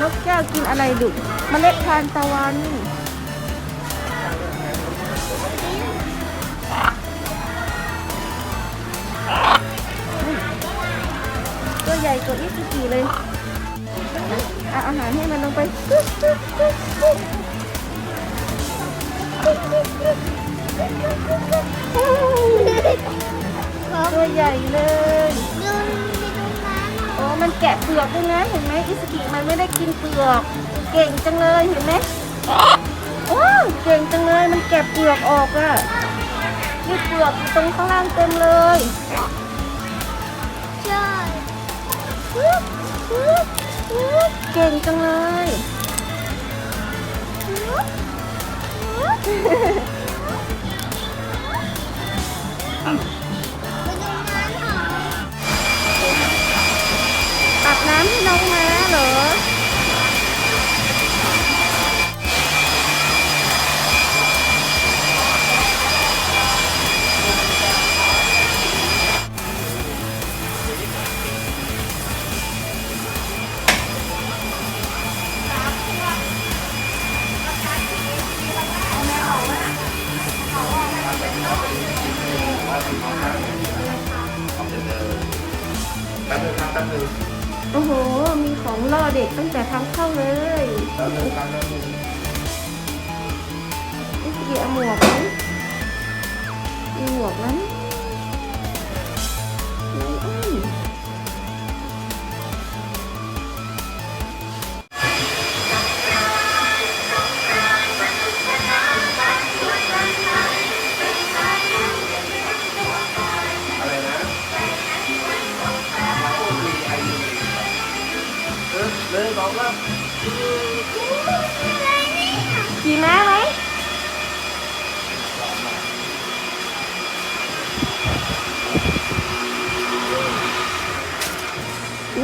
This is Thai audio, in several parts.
นกแก้วกินอะไรดุเมล็ดทานตะวัน ตัวใหญ่กว่าอีกกี่เลยเอาอาหารให้มันลงไปตัวใหญ่เลย แกะเปลือกด้วยนะเห็นไหมอิสกิมันไม่ได้กินเปลือก เก่งจังเลยเห็นไหมโอ้เก่งจังเลยมันแกะเปลือกออกอะนี่เปลือกอยู่ตรงข้างล่างเต็มเลยเก่งจังเลยอ องม้า โอ้โห มีของล่อเด็กตั้งแต่ทำเข้าเลยแป๊บนึงครับแป๊บนึงอิสกิเอาหมวกไหมมีหมวกนั้น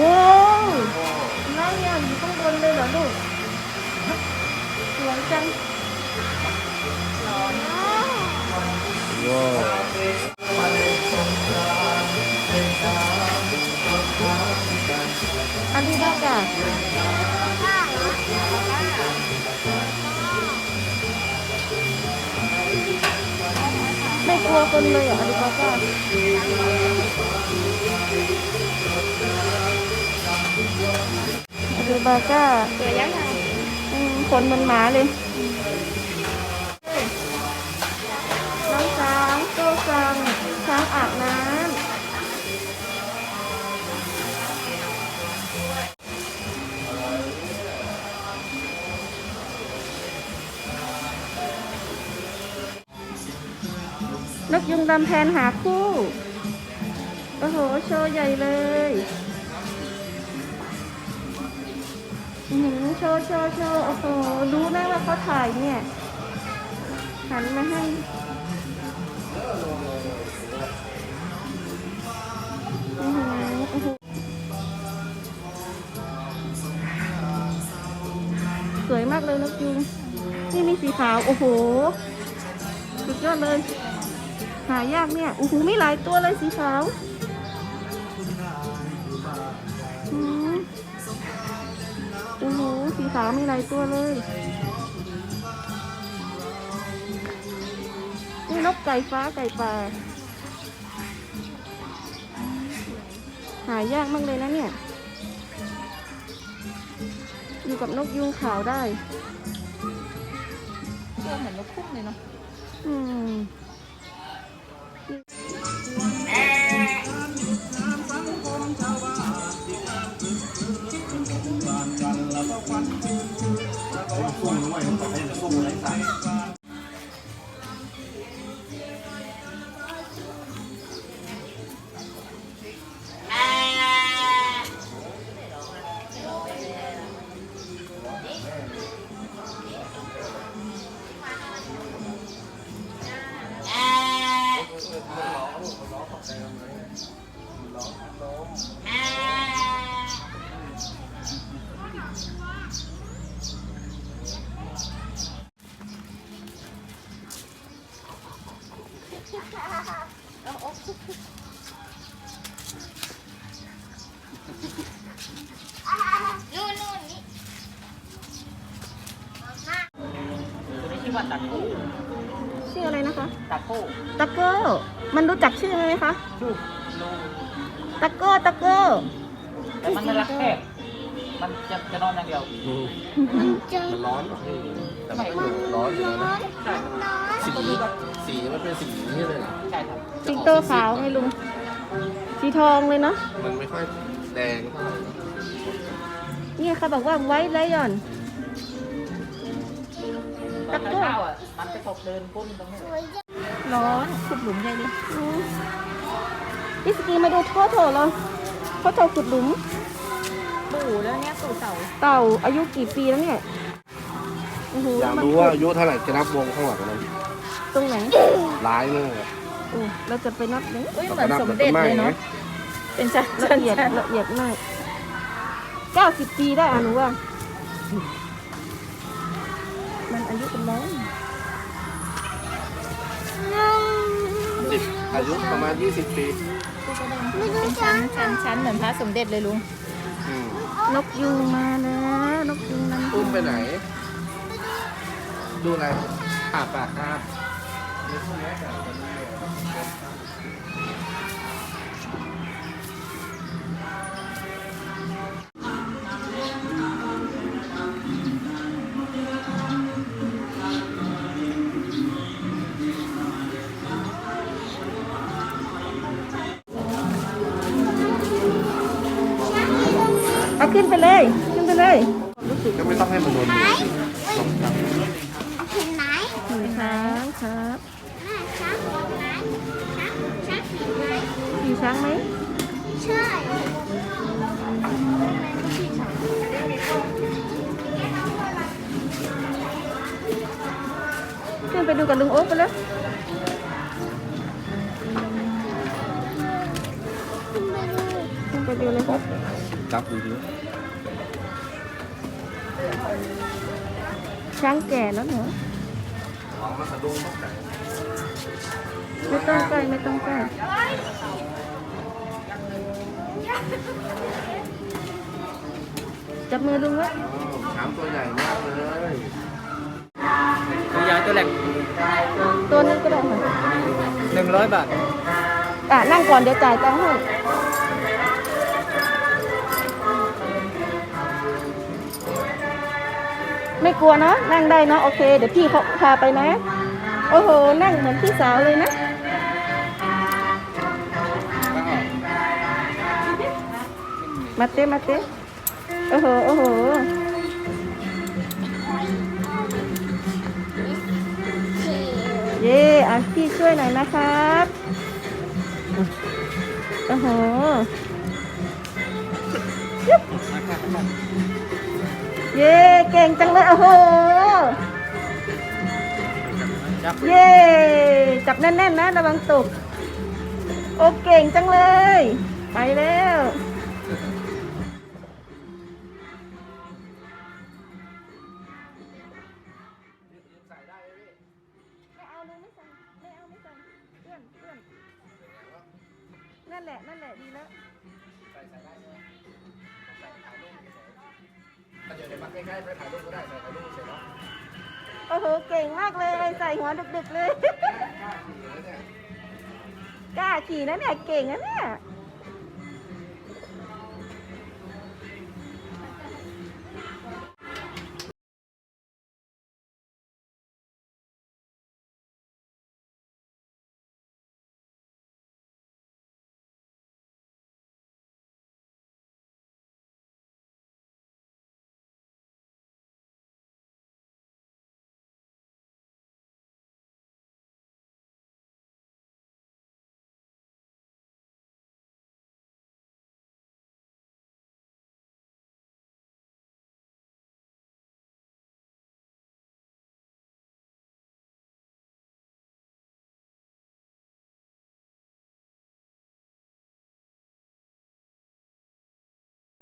ว้าวน้องยังอยู่ข้างบนเลยเหรอลูกสวยจังว้าวอันนี้ได้จ้ะไม่กลัวคนเลยเหรออลิบาก้า อลิบาก้าสวยยังไงอืมขนเหมันหมาเลยน้องช้างโซ่ซังช้างอาบน้ำนกยุงดำแพนหาคู่ โอ้โห โชว์ใหญ่เลย หือโชว์โชว์โชว์โอ้โหรู้นะว่าเขาถ่ายเนี่ย หันมาให้สวยมากเลยนกยุงนี่มีสีขาว โอ้โห สุดยอดเลย หายากเนี่ย โอ้โห มีหลายตัวเลยสีขาว อืม โอ้โหสีขาวมีหลายตัวเลยนี่นกไก่ฟ้าไก่ป่าหายากมากเลยนะเนี่ย อยู่กับนกยุงขาวได้ตัวเหมือนนกคุ้มเลยเนาะอืม เอาออกนู่นนู่นนี่ไม่ชื่อว่าตะโก้ชื่ออะไรนะคะ ตะโก้ตะโก้ มันรู้จักชื่อไหมคะชื่อโลตะโก้ตะโก้แต่มันไม่รักแคบมันจะจะนอนอย่างเดียวมันร้อน แต่มันก็อนร้อนอยู่แล้วนะ สีสีมันเป็นสีนี้เลยเหรอใช่ครับสิงโตขาวไงลุง สีทองเลยเนาะ มันไม่ค่อยแดงเท่าไหร่เนี่ยเขาบอกว่าไว้ไรย่อนตอนเช้าอะมันไปตกเดินก้นตรงนี้ร้อนขุดหลุมใหญ่ดิพี่สกีมาดูโทโถเราโทโถขุดหลุม ปู่แล้วเนี่ยตู่เต่าเต่าอายุกี่ปีแล้วเนี่ยโอ้โหอยากมันรู้ว่าอายุเท่าไหร่จะนับวงข้างหลังนั้น ตรงไหนร้ายมากโอ้เราจะไปนับเลยอุ้ยเราเหมือนนับสมเด็จเลยเนาะเป็นชั้นละเอียดละเอียดมากเก้าสิบปีได้อะหนูว่า มันอายุเป็นร้อยสิบอายุประมาณ 20 ปีเป็นชั้นชั้นชั้นเหมือนพระสมเด็จเลยลุงอืมนกยูงมาแล้วนกยูงนั้นอุ้มไปไหน ดูอะไรอาปากคาบ เนี่ยเอาขึ้นไปเลย ขึ้นไปเลยก็ไม่ต้องให้มันโดนมือสิลองจับเห็นไหมหนึ่งช้างครับแม่ ขี่ช้างไหม ใช่ขึ้นไปดูกับลุงโอ๊คไปแล้วขึ้นไปดูขึ้นไปดูเลยครับจับดูดิช้างแก่แล้วเหรอออกมาสะดุ้งตกใจไม่ต้องใกล้ไม่ต้องใกล้ จับมือลุงไว้อ๋อช้างตัวใหญ่มากเลยตัวยายตัวเล็กตัวนั้นก็ได้ค่ะหนึ่งร้อยบาท อะ นั่งก่อนเดี๋ยวจ่ายตังค์ให้ไม่กลัวเนาะนั่งได้เนาะโอเค เดี๋ยวพี่เขาพาไปนะ โอ้โห นั่งเหมือนพี่สาวเลยนะ มาเต้มาเต้โอ้โหโอ้โหเย่อะพี่ช่วยหน่อยนะครับโอ้โหยุบเย่เก่งจังเลยโอ้โหเย่จับแน่นๆนะระวังตกโอ้เก่งจังเลย อ้โห เก่งมากเลย ใส่หัวดึกๆเลย กล้าขี่นะเนี่ย เก่งนะเนี่ย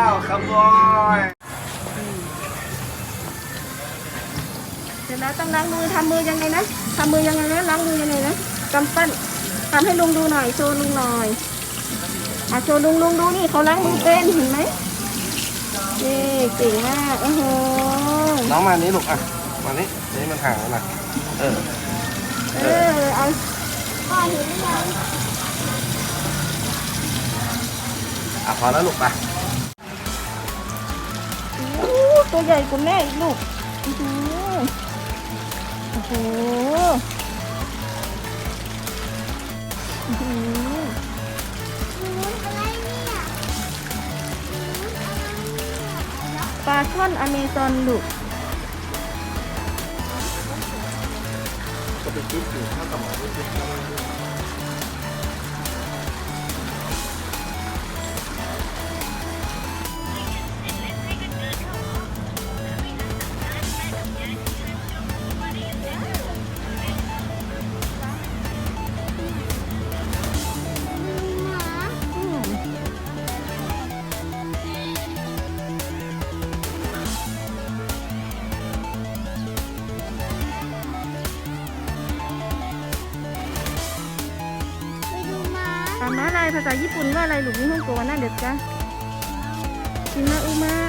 ข้าวครับบอยเสร็จแล้วต้องล้างมือทำมือยังไงนะทำมือยังไงนะล้างมือยังไงนะกำปั้นทำให้ลุงดูหน่อยโชว์ลุงหน่อยอะโชว์ลุงลุงดูนี่เขาล้างมือเป็นเห็นไหมเย้เก่งมากโอ้โหน้องมานี้ลูกอะมานี้นี่มันห่างกันนะเออเออเอาพ่อเห็นหรือยังอะพอแล้วลูกไปโอ้ ตัวใหญ่กว่าแม่อีกลูกอื้อหือโอ้โหอือปลาช่อนอเมซอนลูกก็ไปคิดอยู่ข้าวกับหมอไปลาม้าลายภาษาญี่ปุ่นว่าอะไรหลุมนี้ฮ่องกงว่น่าเด็ดจ้ะกินมาอุมา